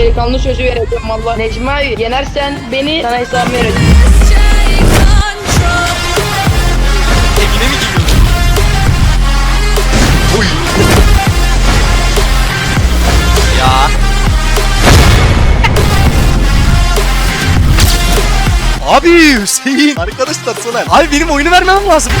delikanlı sözü vereceğim valla. Necmi abi yenersen beni sana hesabımı vereceğim. Evine mi gidiyorsun? Uy. ya. Abi Hüseyin. Arkadaşlar Soner. Abi benim oyunu vermem lazım.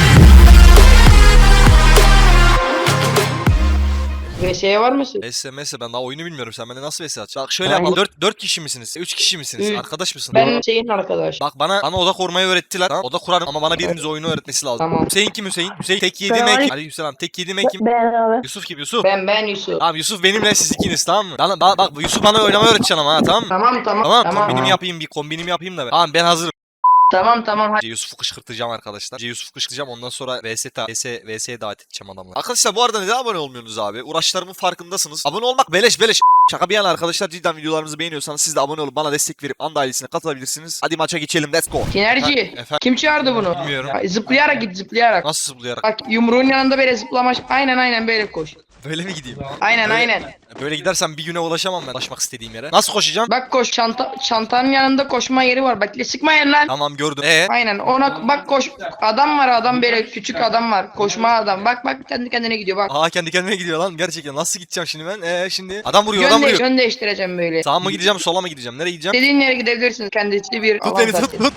Ve şeye var mısın? SMS ben daha oyunu bilmiyorum. Sen bana nasıl VS at? Bak şöyle Ben- yapalım. 4, 4 kişi misiniz? 3 kişi misiniz? Üç. Arkadaş mısın? Ben şeyin arkadaş. Bak bana bana oda kurmayı öğrettiler. Tamam, oda kurarım ama bana biriniz oyunu öğretmesi lazım. Tamam. Hüseyin kim Hüseyin? Hüseyin tek yediğim Selamünaleyküm. ekim. Aleykümselam. Tek yediğim ekim. Ben abi. Yusuf kim Yusuf? Ben ben Yusuf. Tamam Yusuf benimle siz ikiniz tamam mı? Bana, bak, bak Yusuf bana oynamayı öğreteceksin ama ha tamam mı? Tamam tamam. Tamam, Tamam kombinimi yapayım bir kombinimi yapayım da ben. Tamam ben hazırım. Tamam tamam. hadi. Yusuf'u kışkırtacağım arkadaşlar. Yusuf'u kışkırtacağım ondan sonra VS ta VS VS'ye davet edeceğim adamları. Arkadaşlar bu arada neden abone olmuyorsunuz abi? Uğraşlarımın farkındasınız. Abone olmak beleş beleş. Şaka bir yana arkadaşlar cidden videolarımızı beğeniyorsanız siz de abone olup bana destek verip anda ailesine katılabilirsiniz. Hadi maça geçelim let's go. Tinerci. Efendim? Kim çağırdı bunu? Bilmiyorum. Ay, Zıplayarak git zıplayarak. Nasıl zıplayarak? Bak yumruğun yanında böyle zıplamaş. Aynen aynen böyle koş. Böyle mi gideyim? Aynen Böyle- aynen. Böyle gidersem bir güne ulaşamam ben ulaşmak istediğim yere. Nasıl koşacağım? Bak koş çanta çantanın yanında koşma yeri var. Bekle sıkmayın lan. Tamam gördüm. Ee? Aynen ona bak koş adam var adam böyle küçük adam var koşma adam bak bak kendi kendine gidiyor bak Aa kendi kendime gidiyor lan gerçekten. Nasıl gideceğim şimdi ben? Ee şimdi? Adam vuruyor yön, yön değiştireceğim böyle Sağa mı gideceğim sola mı gideceğim? Nereye gideceğim? dediğin yere gidebilirsiniz kendisi bir Tut alan beni tut zaten. tut.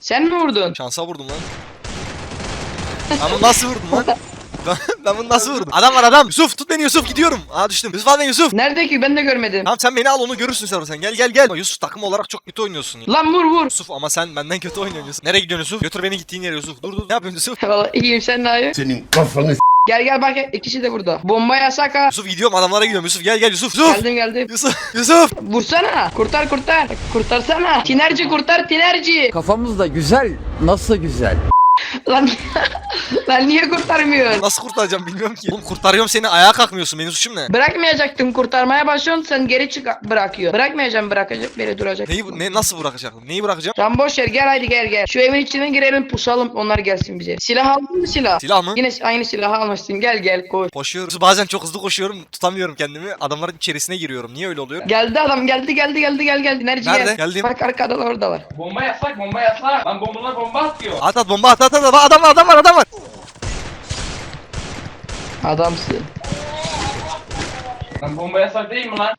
sen mi vurdun Şansa vurdum lan. Ben bunu nasıl vurdum lan? Ben, ben bunu nasıl vurdum? Adam var adam. Yusuf tut beni Yusuf gidiyorum. Aa düştüm. Yusuf al beni Yusuf. nerede ki ben de görmedim Tamam sen beni al onu görürsün sen sen. Gel gel gel. Ama Yusuf takım olarak çok kötü oynuyorsun. ya. lan vur vur Yusuf ama sen benden kötü oynuyorsun. Nereye gidiyorsun Yusuf? Götür beni gittiğin yere Yusuf. Dur dur. Ne yapıyorsun Yusuf? Vallahi iyiyim sen ne yapıyorsun? Senin kafanı Gel gel bak ikisi de burada bomba yasak ha Yusuf gidiyorum adamlara gidiyorum Yusuf gel gel Yusuf. Yusuf. geldim geldim Yusuf. Yusuf. vursana kurtar kurtar kurtarsana tinerci kurtar tinerci Kafamız da güzel. Nasıl güzel? Lan lan niye kurtarmıyorsun Nasıl kurtaracağım bilmiyorum ki. Oğlum kurtarıyorum seni ayağa kalkmıyorsun. Benim suçum ne? Bırakmayacaktım kurtarmaya başlıyorsun sen geri çık bırakıyor. Bırakmayacağım bırakacak biri duracak. Neyi bu- ne nasıl bırakacaktım? Neyi bırakacağım? Tamam boş ver gel haydi gel gel. Şu evin içine girelim pusalım onlar gelsin bize. Silah aldın mı silah? Silah mı? Yine aynı silahı almışsın gel gel koy. Koşuyorum. Bazen çok hızlı koşuyorum. Tutamıyorum kendimi. Adamların içerisine giriyorum. Niye öyle oluyor? Geldi adam geldi geldi geldi gel gel. Enerji Nerede? gel. Geldim. Bak arkadalar oradalar. Bomba yasak, bomba yasak. Lan bombalar bomba atıyor. At at bomba at at at. Bak, Adam var adam var adam var. Adamsın. Lan bomba yasak değil mi lan?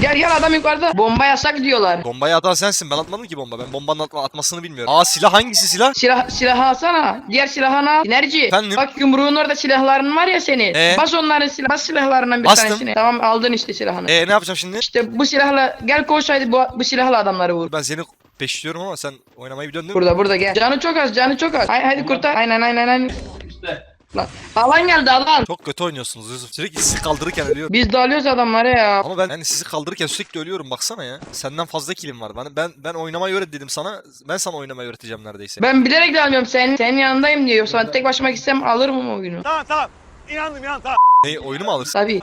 Gel gel adam yukarıda. Bomba yasak diyorlar. Bombayı atan sensin. Ben atmadım ki bomba. Ben bombanın atma, atmasını bilmiyorum. Aa silah hangisi silah? Silah silahı alsana. Diğer silahını al. Enerji. Efendim? Bak yumruğun orada silahların var ya senin. Ee? Bas onların silah bas silahlarından bir Bastım. tanesini. Tamam aldın işte silahını. Ee ne yapacağım şimdi? İşte bu silahla gel koş haydi bu, bu silahla adamları vur. Ben seni peşliyorum ama sen oynamayı biliyorsun değil mi? Burada burada gel. Canı çok az canı çok az. Hay, haydi kurtar. Aynen aynen aynen. İşte. Lan. Alan geldi alan. Çok kötü oynuyorsunuz Yusuf. Sürekli sizi kaldırırken ölüyorum. Biz de alıyoruz adamları ya. Ama ben yani sizi kaldırırken sürekli ölüyorum baksana ya. Senden fazla kilim var. Ben ben ben oynamayı öğret dedim sana. Ben sana oynamayı öğreteceğim neredeyse. Ben bilerek de almıyorum. Sen, senin yanındayım diyor. Yoksa ben tek başıma gitsem alırım o oyunu. Ne oyunu mu alırsın? Tabii.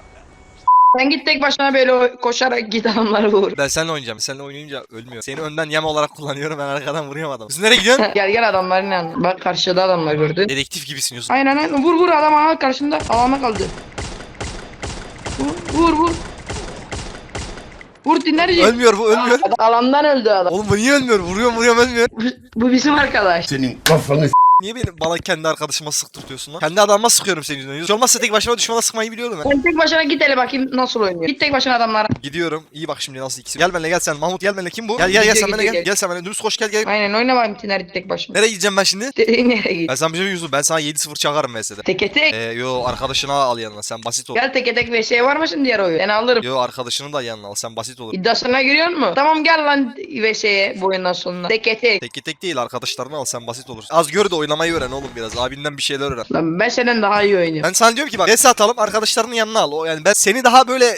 Sen git tek başına böyle koşarak git adamları vur. Ben seninle oynayacağım. Seninle oynayınca ölmüyor. Seni önden yem olarak kullanıyorum. Ben arkadan vuruyorum adamı. Siz nereye gidiyorsun? gel gel adamların yanına. Bak karşıda adamlar gördün. Dedektif gibisin Yusuf. Aynen aynen. Vur vur adam aha karşında. Alana kaldı. Vur vur vur. Vur dinlerici. Ölmüyor bu ölmüyor. Alandan öldü adam. Oğlum bu niye ölmüyor? Vuruyorum vuruyorum ölmüyor. Bu, bu bizim arkadaş. senin kafanı Niye beni bana kendi arkadaşıma sıktırtıyorsun lan? Kendi adamıma sıkıyorum senin yüzünden. Hiç olmazsa tek başıma düşmana sıkmayı biliyorum ben. Sen tek başına git hele bakayım nasıl oynuyor. Git tek başına adamlara. Gidiyorum. İyi bak şimdi nasıl ikisi. Gel benimle gel sen. Mahmut gel benimle. Kim bu? Gel gel gel Gidiyor, sen benimle gidiyor, gel. gel. Gel sen benimle. Dürüst koş gel gel. Aynen oyna bakayım Tinerci tek başına. Nereye gideceğim ben şimdi? Dediğin yere git. Ben sana bir şey Yusuf. Ben sana 7-0 çakarım mesela. Teke tek. Ee, yo arkadaşını al yanına. Sen basit ol. Gel teke tek ve şey var mı şimdi diğer oyun? Ben alırım. Yo arkadaşını da yanına al. Sen basit olur. İddiasına giriyor mu? Tamam gel lan ve şeye bu oyundan sonra. Teke tek. Tek tek değil arkadaşlarını al sen basit olur. Az gör de oynamayı öğren oğlum biraz. Abinden bir şeyler öğren. Lan ben senden daha iyi oynuyorum. Ben sana diyorum ki bak res atalım arkadaşlarının yanına al. O yani ben seni daha böyle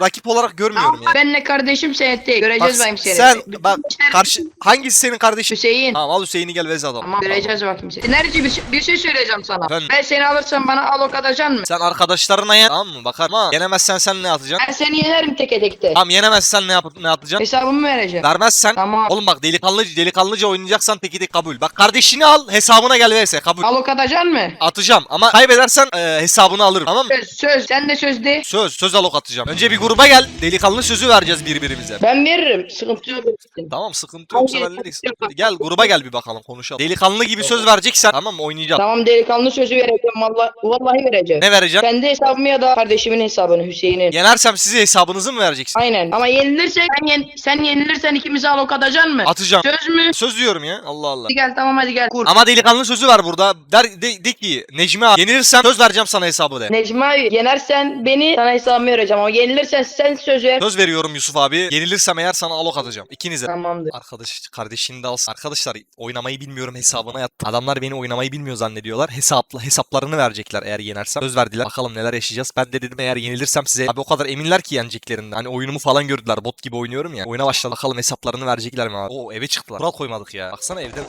rakip olarak görmüyorum yani. Benle kardeşim seni tek. Göreceğiz Bak bakayım seni. sen Bütün bak işler- karşı hangisi senin kardeşin? Hüseyin. Tamam al Hüseyin'i gel vez atalım. Tamam göreceğiz bakayım seni. Enerji bir, şey- bir şey söyleyeceğim sana. Efendim? Ben seni alırsam bana al o kadar mı? Sen arkadaşlarına yen tamam mı? Bakar ama yenemezsen sen ne atacaksın? Ben seni yenerim teke tekte. Tamam yenemezsen ne yap ne atacaksın? Hesabımı vereceğim. Vermezsen Tamam. Oğlum bak delikanlı delikanlıca oynayacaksan teki tek kabul. Bak kardeşini al hesabını hesabına gel vs kabul. Alok atacaksın mı? Atacağım ama kaybedersen e, hesabını alırım tamam mı? Söz söz. Sen de söz de. Söz, söz alok atacağım. Önce bir gruba gel. Delikanlı sözü vereceğiz birbirimize. Ben veririm. Sıkıntı yok. Tamam sıkıntı yoksa Hayır, hallederiz. sıkıntı yok. Gel gruba gel bir bakalım konuşalım. Delikanlı gibi söz vereceksen tamam mı oynayacağız. Tamam delikanlı sözü vereceğim. Vallahi, vallahi vereceğim. Ne vereceksin? Kendi hesabımı ya da kardeşimin hesabını Hüseyin'in. Yenersem size hesabınızı mı vereceksin? Aynen. Ama yenilirsek sen, yen, sen yenilirsen ikimizi alok atacaksın mı? Atacağım. Söz mü? Söz diyorum ya. Allah Allah. Hadi gel tamam hadi gel. Kur. Ama delikanlı sözü var burada. Der, de, de ki Necmi abi yenilirsem söz vereceğim sana hesabı de. Necmi abi yenersen beni sana hesabımı vereceğim ama yenilirsen sen söz ver. Söz veriyorum Yusuf abi. Yenilirsem eğer sana alok atacağım. İkinize. Tamamdır. Arkadaş kardeşini de alsın. Arkadaşlar oynamayı bilmiyorum hesabına yattım. Adamlar beni oynamayı bilmiyor zannediyorlar. Hesapla hesaplarını verecekler eğer yenersem. Söz verdiler. Bakalım neler yaşayacağız. Ben de dedim eğer yenilirsem size. Abi o kadar eminler ki yeneceklerinden. Hani oyunumu falan gördüler. Bot gibi oynuyorum ya. Oyuna başladı. Bakalım hesaplarını verecekler mi abi? Oo eve çıktılar. Kural koymadık ya. Baksana evde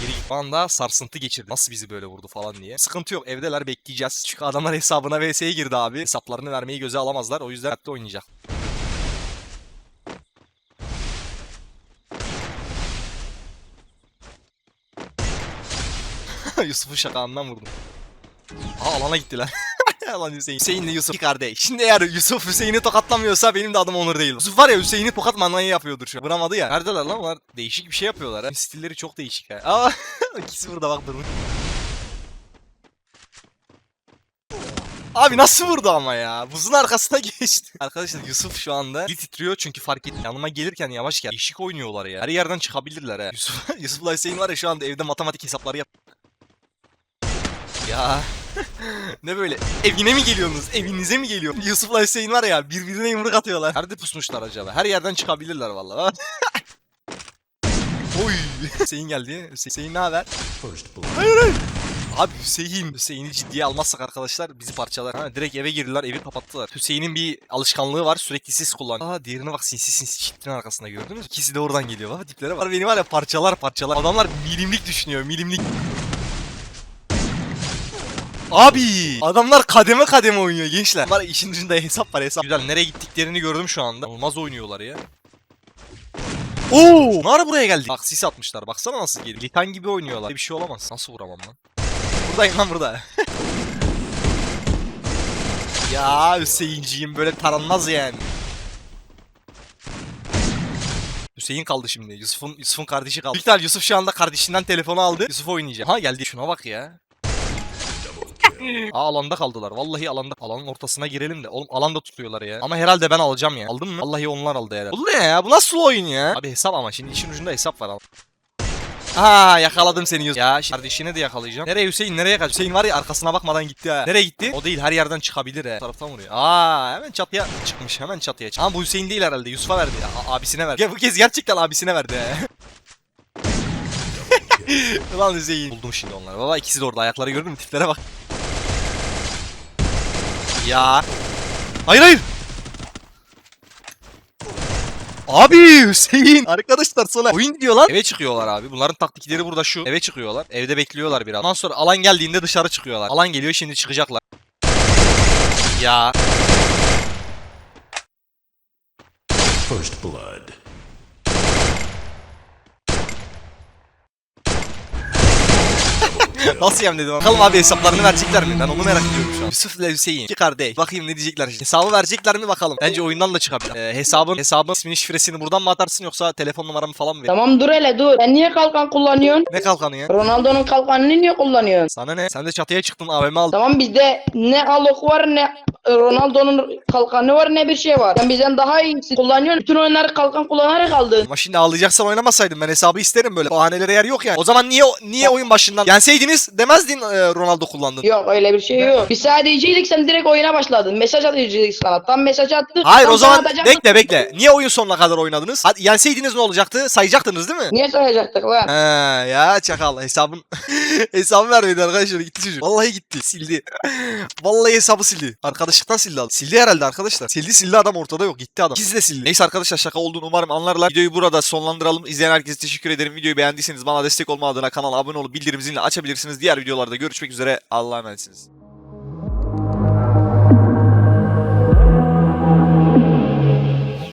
Geri git. Şu anda sarsıntı geçirdi. Nasıl bizi böyle vurdu falan diye. Sıkıntı yok. Evdeler bekleyeceğiz. Çünkü adamlar hesabına VS'ye girdi abi. Hesaplarını vermeyi göze alamazlar. O yüzden hatta oynayacak. Yusuf'un şakağından vurdum. Aa alana gittiler. Lan Hüseyin. Hüseyin'le Yusuf kardeş. Şimdi eğer Yusuf Hüseyin'i tokatlamıyorsa benim de adım Onur değil. Yusuf var ya Hüseyin'i tokat manayı yapıyordur şu an. Vuramadı ya. Neredeler lan onlar? Değişik bir şey yapıyorlar ha. Stilleri çok değişik ha. Aa ikisi burada bak durmuş. Abi nasıl vurdu ama ya? Buzun arkasına geçti. Arkadaşlar Yusuf şu anda dili titriyor çünkü fark etti. Yanıma gelirken yavaş gel. Değişik oynuyorlar ya. Her yerden çıkabilirler ha. Yusuf, Yusuf'la Hüseyin var ya şu anda evde matematik hesapları yap. Ya. ne böyle? Evine mi geliyorsunuz? Evinize mi geliyor? Yusuf'la Hüseyin var ya birbirine yumruk atıyorlar. Nerede pusmuşlar acaba? Her yerden çıkabilirler vallahi. Oy. Hüseyin geldi. Hüseyin ne haber? Hayır hayır. Abi Hüseyin. Hüseyin'i ciddiye almazsak arkadaşlar bizi parçalar. Ha, direkt eve girdiler evi kapattılar. Hüseyin'in bir alışkanlığı var sürekli sis kullanıyor. Aa diğerine bak sinsi sinsi çiftin arkasında gördünüz mü? İkisi de oradan geliyor. Bak tiplere bak. Beni var ya parçalar parçalar. Adamlar milimlik düşünüyor milimlik. Abi adamlar kademe kademe oynuyor gençler. Var işin ucunda hesap var hesap. Güzel nereye gittiklerini gördüm şu anda. Olmaz oynuyorlar ya. Oo! Ne ara buraya geldik? Bak sis atmışlar. Baksana nasıl geliyor. Litan gibi oynuyorlar. Bir şey olamaz. Nasıl vuramam lan? Buradayım lan burada. ya Hüseyinciğim böyle taranmaz yani. Hüseyin kaldı şimdi. Yusuf'un Yusuf'un kardeşi kaldı. Büyük Yusuf şu anda kardeşinden telefonu aldı. Yusuf oynayacak. Ha geldi. Şuna bak ya. Aa alanda kaldılar. Vallahi alanda. Alanın ortasına girelim de. Oğlum alanda tutuyorlar ya. Ama herhalde ben alacağım ya. Aldın mı? Vallahi onlar aldı herhalde. Bu ne ya? Bu nasıl oyun ya? Abi hesap ama şimdi işin ucunda hesap var. Aa yakaladım seni Yusuf. Ya kardeşini de yakalayacağım. Nereye Hüseyin? Nereye kaç? Hüseyin var ya arkasına bakmadan gitti ha. Nereye gitti? O değil her yerden çıkabilir he. Taraftan vuruyor. Aa hemen çatıya çıkmış. Hemen çatıya çıkmış. Ama bu Hüseyin değil herhalde. Yusuf'a verdi. A- abisine verdi. Ya bu kez gerçekten abisine verdi he. Ulan Hüseyin. Buldum şimdi onları. Baba ikisi de orada. Ayakları gördün mü? Tiplere bak. Ya. Hayır hayır. Abi Hüseyin. Arkadaşlar sonra oyun gidiyorlar. Eve çıkıyorlar abi. Bunların taktikleri burada şu. Eve çıkıyorlar. Evde bekliyorlar biraz. Ondan sonra alan geldiğinde dışarı çıkıyorlar. Alan geliyor şimdi çıkacaklar. Ya. First Blood. Nasıl yem dedim. Bakalım abi hesaplarını verecekler mi? Ben onu merak ediyorum şu an. Yusuf ile Hüseyin. İki kardeş. Bakayım ne diyecekler şimdi. Hesabı verecekler mi bakalım. Bence oyundan da çıkabilir. Ee, hesabın, hesabın ismini şifresini buradan mı atarsın yoksa telefon numaramı falan mı verirsin? Tamam dur hele dur. Sen niye kalkan kullanıyorsun? Ne kalkanı ya? Ronaldo'nun kalkanını niye kullanıyorsun? Sana ne? Sen de çatıya çıktın AVM aldın. Tamam bizde ne Alok var ne Ronaldo'nun kalkanı var ne bir şey var. Sen bizden daha iyisin. Kullanıyorsun. Bütün oyunları kalkan kullanarak aldın. Ama şimdi ağlayacaksan oynamasaydım ben hesabı isterim böyle. Bahanelere yer yok yani. O zaman niye niye oyun başından yenseydiniz demezdin e, Ronaldo kullandın. Yok öyle bir şey yok. Biz sadeceydik sen direkt oyuna başladın. Mesaj atıyorduk sana. Tam mesaj attık. Hayır tam o sana zaman bekle bekle. Niye oyun sonuna kadar oynadınız? Hadi yenseydiniz ne olacaktı? Sayacaktınız değil mi? Niye sayacaktık lan? He ya çakal hesabın hesabı vermedi arkadaşlar gitti çocuk. Vallahi gitti sildi. Vallahi hesabı sildi. Arkadaşlıktan sildi adam. Sildi herhalde arkadaşlar. Sildi sildi adam ortada yok gitti adam. İkisi de sildi. Neyse arkadaşlar şaka olduğunu umarım anlarlar. Videoyu burada sonlandıralım. İzleyen herkese teşekkür ederim. Videoyu beğendiyseniz bana destek olma adına kanala abone olup bildirim zilini açabilirsiniz. Diğer videolarda görüşmek üzere. Allah'a emanetsiniz.